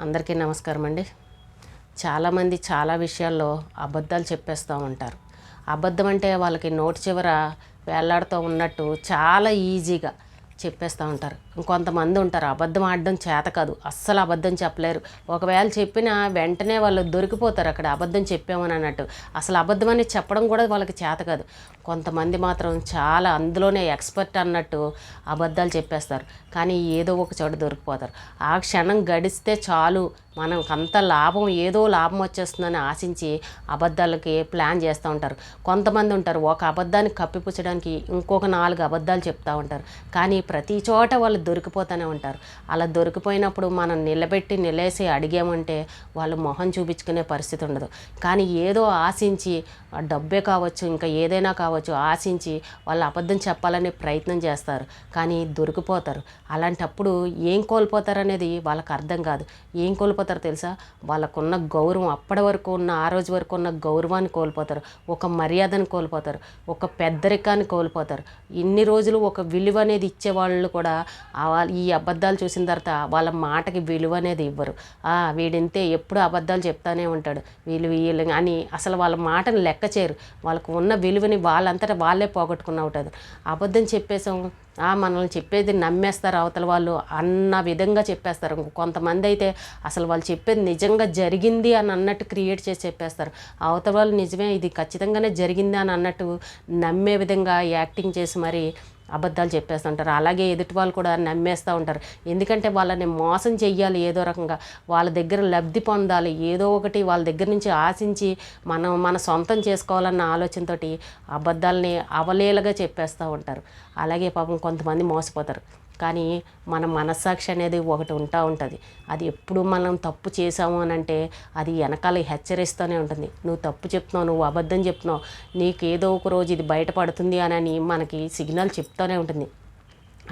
అందరికీ నమస్కారం అండి. చాలామంది చాలా విషయాల్లో అబద్ధాలు చెప్పేస్తూ ఉంటారు. అబద్ధం అంటే వాళ్ళకి నోటి చివర వేలాడుతూ ఉన్నట్టు చాలా ఈజీగా చెప్పేస్తూ ఉంటారు. ఇంకొంతమంది ఉంటారు. అబద్ధం ఆడడం చేత కాదు. అస్సలు అబద్ధం చెప్పలేరు. ఒకవేళ చెప్పినా వెంటనే వాళ్ళు దొరికిపోతారు అక్కడ. అబద్ధం చెప్పామని అన్నట్టు అసలు అబద్ధం అనేది చెప్పడం కూడా వాళ్ళకి చేత కాదు. కొంతమంది మాత్రం చాలా అందులోనే ఎక్స్పర్ట్ అన్నట్టు అబద్ధాలు చెప్పేస్తారు. కానీ ఏదో ఒక చోట దొరికిపోతారు. ఆ క్షణం గడిస్తే చాలు. మనకు అంత లాభం ఏదో లాభం వచ్చేస్తుందని ఆశించి అబద్ధాలకి ప్లాన్ చేస్తూ ఉంటారు. కొంతమంది ఉంటారు ఒక అబద్ధాన్ని కప్పిపుచ్చడానికి ఇంకొక నాలుగు అబద్ధాలు చెప్తూ ఉంటారు. కానీ ప్రతి చోట వాళ్ళు దొరికిపోతూనే ఉంటారు. అలా దొరికిపోయినప్పుడు మనం నిలబెట్టి నిలేసి అడిగామంటే వాళ్ళు మొహం చూపించుకునే పరిస్థితి ఉండదు. కానీ ఏదో ఆశించి డబ్బే కావచ్చు ఇంకా ఏదైనా కావచ్చు ఆశించి వాళ్ళు అబద్ధం చెప్పాలనే ప్రయత్నం చేస్తారు. కానీ దొరికిపోతారు. అలాంటప్పుడు ఏం కోల్పోతారు అనేది వాళ్ళకి అర్థం కాదు. ఏం కోల్పోతారు? తెలుసా? వాళ్ళకున్న గౌరవం అప్పటి వరకు ఉన్న ఆ రోజు వరకు ఉన్న గౌరవాన్ని కోల్పోతారు. ఒక మర్యాదను కోల్పోతారు. ఒక పెద్దరికాన్ని కోల్పోతారు. ఇన్ని రోజులు ఒక విలువ అనేది ఇచ్చేవాళ్ళు కూడా వాళ్ళ- ఈ అబద్ధాలు చూసిన తర్వాత వాళ్ళ మాటకి విలువ అనేది ఇవ్వరు. వీడింతే ఎప్పుడు అబద్ధాలు చెప్తానే ఉంటాడు. వీళ్ళు వీళ్ళు అని అసలు వాళ్ళ మాటను లెక్క చేయరు. వాళ్ళకు ఉన్న విలువని వాళ్ళంతటా వాళ్ళే పోగొట్టుకున్న ఉంటుంది అబద్ధం చెప్పేసాం మనల్ని చెప్పేది నమ్మేస్తారు అవతల వాళ్ళు అన్న విధంగా చెప్పేస్తారు. ఇంకో కొంతమంది అయితే అసలు వాళ్ళు చెప్పేది నిజంగా జరిగింది అని అన్నట్టు క్రియేట్ చేసి చెప్పేస్తారు. అవతల వాళ్ళు నిజమే ఇది ఖచ్చితంగానే జరిగింది అని అన్నట్టు నమ్మే విధంగా యాక్టింగ్ చేసి మరి అబద్ధాలు చెప్పేస్తుంటారు. అలాగే ఎదుటి వాళ్ళు కూడా నమ్మేస్తూ ఉంటారు. ఎందుకంటే వాళ్ళని మోసం చెయ్యాలి ఏదో రకంగా. వాళ్ళ దగ్గర లబ్ధి పొందాలి. ఏదో ఒకటి వాళ్ళ దగ్గర నుంచి ఆశించి మనం మన సొంతం చేసుకోవాలన్న ఆలోచనతోటి అబద్ధాలని అవలేలగా చెప్పేస్తూ ఉంటారు. అలాగే పాపం కొంతమంది మోసపోతారు. కానీ మన మనస్సాక్షి అనేది ఒకటి ఉంటా ఉంటుంది. అది ఎప్పుడు మనం తప్పు చేసాము అని అంటే అది వెనకాల హెచ్చరిస్తూనే ఉంటుంది. నువ్వు తప్పు చెప్తున్నావు నువ్వు అబద్ధం చెప్తున్నావు నీకు ఏదో ఒక రోజు ఇది బయటపడుతుంది అని మనకి సిగ్నల్ చెప్తూనే ఉంటుంది.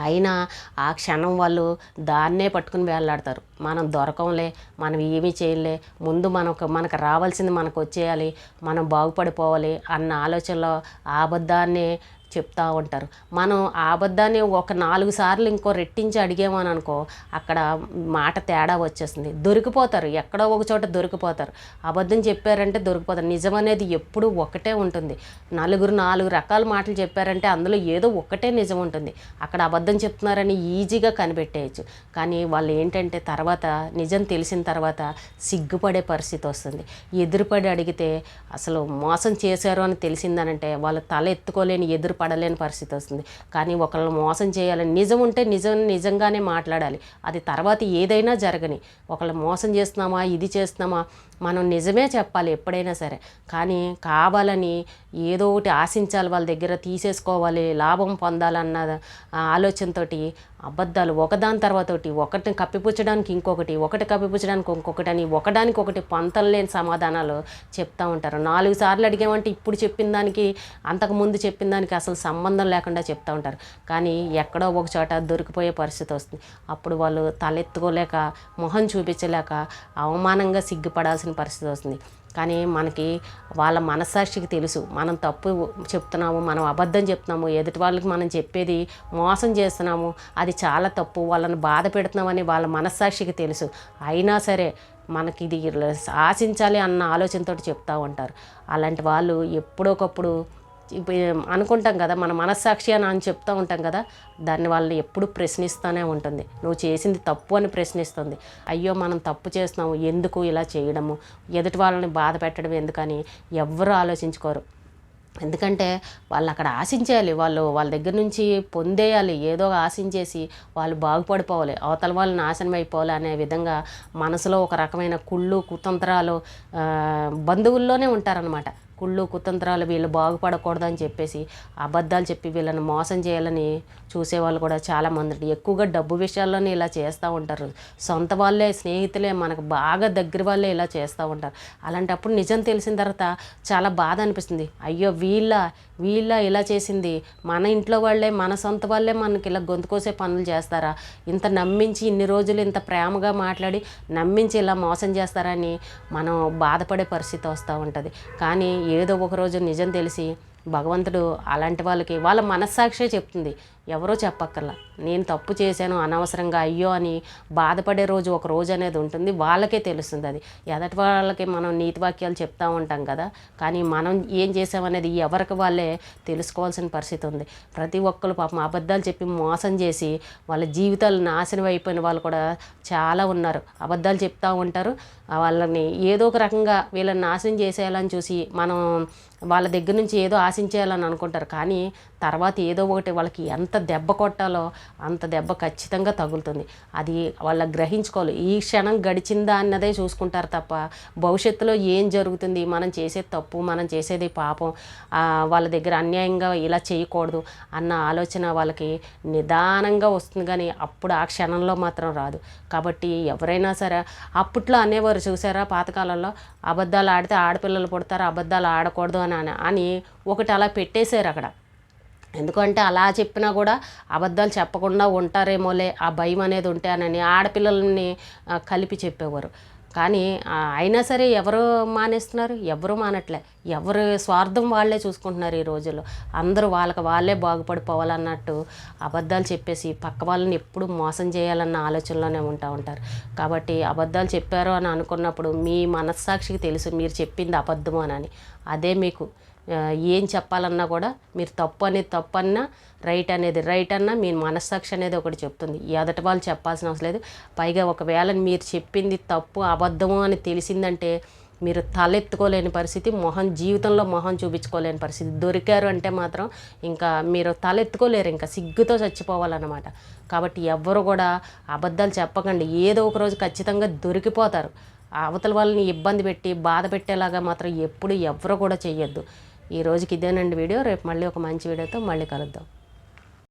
అయినా ఆ క్షణం వాళ్ళు దాన్నే పట్టుకుని వేలాడతారు మనం దొరకంలే మనం ఏమీ చేయలే ముందు మనకు మనకు రావాల్సింది మనకు వచ్చేయాలి మనం బాగుపడిపోవాలి అన్న ఆలోచనలో ఆ అబద్ధాన్నే చెప్తా ఉంటారు. మనం ఆ అబద్ధాన్ని ఒక నాలుగు సార్లు ఇంకో రెట్టించి అడిగామని అనుకో అక్కడ మాట తేడా వచ్చేస్తుంది. దొరికిపోతారు. ఎక్కడో ఒక చోట దొరికిపోతారు. అబద్ధం చెప్పారంటే దొరికిపోతారు. నిజం అనేది ఎప్పుడూ ఒకటే ఉంటుంది. నలుగురు నాలుగు రకాల మాటలు చెప్పారంటే అందులో ఏదో ఒకటే నిజం ఉంటుంది. అక్కడ అబద్ధం చెప్తున్నారని ఈజీగా కనిపెట్టేయచ్చు. కానీ వాళ్ళు ఏంటంటే తర్వాత నిజం తెలిసిన తర్వాత సిగ్గుపడే పరిస్థితి వస్తుంది. ఎదురుపడి అడిగితే అసలు మోసం చేశారు అని తెలిసిందనంటే వాళ్ళు తల ఎత్తుకోలేని ఎదురు పడలేని పరిస్థితి వస్తుంది. కానీ ఒకళ్ళని మోసం చేయాలని నిజం ఉంటే నిజం నిజంగానే మాట్లాడాలి. అది తర్వాత ఏదైనా జరగని. ఒకళ్ళు మోసం చేస్తున్నామా ఇది చేస్తున్నామా మనం నిజమే చెప్పాలి ఎప్పుడైనా సరే. కానీ కావాలని ఏదో ఒకటి ఆశించాలి వాళ్ళ దగ్గర తీసేసుకోవాలి లాభం పొందాలన్న ఆలోచనతో ఆలోచనతోటి అబద్ధాలు ఒకదాని తర్వాత ఒకటి ఒకటిని కప్పిపుచ్చడానికి ఇంకొకటి ఒకటి కప్పిపుచ్చడానికి ఇంకొకటి అని ఒకదానికి ఒకటి పంతం లేని సమాధానాలు చెప్తా ఉంటారు. నాలుగు సార్లు అడిగామంటే ఇప్పుడు చెప్పిన దానికి అంతకు ముందు చెప్పిన దానికి అసలు సంబంధం లేకుండా చెప్తూ ఉంటారు. కానీ ఎక్కడో ఒక చోట దొరికిపోయే పరిస్థితి వస్తుంది. అప్పుడు వాళ్ళు తలెత్తుకోలేక మొహం చూపించలేక అవమానంగా సిగ్గుపడాల్సిన పరిస్థితి వస్తుంది. కానీ మనకి వాళ్ళ మనస్సాక్షికి తెలుసు. మనం తప్పు చెప్తున్నాము మనం అబద్ధం చెప్తున్నాము ఎదుటి వాళ్ళకి మనం చెప్పేది మోసం చేస్తున్నాము అది చాలా తప్పు. వాళ్ళని బాధ పెడుతున్నామని వాళ్ళ మనస్సాక్షికి తెలుసు. అయినా సరే మనకి ఇది ఆశించాలి అన్న ఆలోచనతో చెప్తూ ఉంటారు. అలాంటి వాళ్ళు ఎప్పుడోకప్పుడు అనుకుంటాం కదా మన మనస్సాక్షి అని అని చెప్తూ ఉంటాం కదా దాన్ని వాళ్ళని ఎప్పుడు ప్రశ్నిస్తూనే ఉంటుంది. నువ్వు చేసింది తప్పు అని ప్రశ్నిస్తుంది. అయ్యో మనం తప్పు చేస్తున్నాము ఎందుకు ఇలా చేయడము? ఎదుటి వాళ్ళని బాధ పెట్టడం ఎందుకని ఎవ్వరూ ఆలోచించుకోరు. ఎందుకంటే వాళ్ళు అక్కడ ఆశించేయాలి వాళ్ళు వాళ్ళ దగ్గర నుంచి పొందేయాలి ఏదో ఆశించేసి వాళ్ళు బాగుపడిపోవాలి అవతల వాళ్ళు నాశనం అయిపోవాలి అనే విధంగా మనసులో ఒక రకమైన కుళ్ళు కుతంత్రాలు బంధువుల్లోనే ఉంటారనమాట కుళ్ళు కుతంత్రాలు వీళ్ళు బాగుపడకూడదని చెప్పేసి అబద్ధాలు చెప్పి వీళ్ళని మోసం చేయాలని చూసేవాళ్ళు కూడా చాలామంది ఉంటారు ఎక్కువగా డబ్బు విషయాల్లోనే ఇలా చేస్తూ ఉంటారు. సొంత వాళ్ళే స్నేహితులే మనకు బాగా దగ్గర వాళ్ళే ఇలా చేస్తూ ఉంటారు. అలాంటప్పుడు నిజం తెలిసిన తర్వాత చాలా బాధ అనిపిస్తుంది. అయ్యో వీళ్ళ వీళ్ళ ఇలా చేసింది. మన ఇంట్లో వాళ్ళే మన సొంత వాళ్ళే మనకి ఇలా గొంతు కోసే పనులు చేస్తారా? ఇంత నమ్మించి ఇన్ని రోజులు ఇంత ప్రేమగా మాట్లాడి నమ్మించి ఇలా మోసం చేస్తారని మనం బాధపడే పరిస్థితి వస్తూ ఉంటుంది. కానీ ఏదో ఒక రోజు నిజం తెలిసి భగవంతుడు అలాంటి వాళ్ళకి వాళ్ళ మనస్సాక్షే చెప్తుంది. ఎవరో చెప్పక్కర్లా. నేను తప్పు చేశాను అనవసరంగా అయ్యో అని బాధపడే రోజు ఒక రోజు అనేది ఉంటుంది. వాళ్ళకే తెలుస్తుంది అది. ఎదటి వాళ్ళకి మనం నీతి వాక్యాలు చెప్తూ ఉంటాం కదా. కానీ మనం ఏం చేసామనేది ఎవరికి వాళ్ళే తెలుసుకోవాల్సిన పరిస్థితి ఉంది. ప్రతి ఒక్కరు పాపం అబద్ధాలు చెప్పి మోసం చేసి వాళ్ళ జీవితాలు నాశనం అయిపోయిన వాళ్ళు కూడా చాలా ఉన్నారు. అబద్ధాలు చెప్తూ ఉంటారు. వాళ్ళని ఏదో ఒక రకంగా వీళ్ళని నాశనం చేసేయాలని చూసి మనం వాళ్ళ దగ్గర నుంచి ఏదో ఆశించేయాలని అనుకుంటారు. కానీ తర్వాత ఏదో ఒకటి వాళ్ళకి ఎంత ఎంత దెబ్బ కొట్టాలో అంత దెబ్బ ఖచ్చితంగా తగులుతుంది. అది వాళ్ళ గ్రహించుకోవాలి. ఈ క్షణం గడిచిందా అన్నదే చూసుకుంటారు తప్ప భవిష్యత్తులో ఏం జరుగుతుంది? మనం చేసేది తప్పు మనం చేసేది పాపం వాళ్ళ దగ్గర అన్యాయంగా ఇలా చేయకూడదు అన్న ఆలోచన వాళ్ళకి నిదానంగా వస్తుంది కానీ అప్పుడు ఆ క్షణంలో మాత్రం రాదు. కాబట్టి ఎవరైనా సరే అప్పట్లో అనేవారు చూసారా పాతకాలంలో? అబద్ధాలు ఆడితే ఆడపిల్లలు పుడతారు అబద్ధాలు ఆడకూడదు అని అని- అని ఒకటి అలా పెట్టేశారు అక్కడ. ఎందుకంటే అలా చెప్పినా కూడా అబద్ధాలు చెప్పకుండా ఉంటారేమోలే ఆ భయం అనేది ఉంటానని ఆడపిల్లల్ని కలిపి చెప్పేవారు. కానీ అయినా సరే ఎవరు మానేస్తున్నారు? ఎవరు మానట్లే. ఎవరు స్వార్థం వాళ్ళే చూసుకుంటున్నారు ఈ రోజుల్లో. అందరూ వాళ్ళకి వాళ్ళే బాగుపడిపోవాలన్నట్టు అబద్ధాలు చెప్పేసి పక్క వాళ్ళని ఎప్పుడు మోసం చేయాలన్న ఆలోచనలోనే ఉంటా ఉంటారు. కాబట్టి అబద్ధాలు చెప్పారు అని అనుకున్నప్పుడు మీ మనస్సాక్షికి తెలుసు మీరు చెప్పింది అబద్ధము అని. అదే మీకు ఏం చెప్పాలన్నా కూడా మీరు తప్పు అనేది తప్పు అన్నా రైట్ అనేది రైట్ అన్నా మీ మనస్సాక్షి అనేది ఒకటి చెప్తుంది. ఎదటి వాళ్ళు చెప్పాల్సిన అవసరం లేదు. పైగా ఒకవేళ మీరు చెప్పింది తప్పు అబద్ధము అని తెలిసిందంటే మీరు తలెత్తుకోలేని పరిస్థితి మొహం జీవితంలో మొహం చూపించుకోలేని పరిస్థితి. దొరికారు అంటే మాత్రం ఇంకా మీరు తలెత్తుకోలేరు ఇంకా సిగ్గుతో చచ్చిపోవాలన్నమాట. కాబట్టి ఎవ్వరు కూడా అబద్ధాలు చెప్పకండి. ఏదో ఒక రోజు ఖచ్చితంగా దొరికిపోతారు. అవతల వాళ్ళని ఇబ్బంది పెట్టి బాధ పెట్టేలాగా మాత్రం ఎప్పుడు ఎవరు కూడా చేయొద్దు ఈ రోజుకి ఇదేనండి వీడియో. రేపు మళ్ళీ ఒక మంచి వీడియోతో మళ్ళీ కలుద్దాం.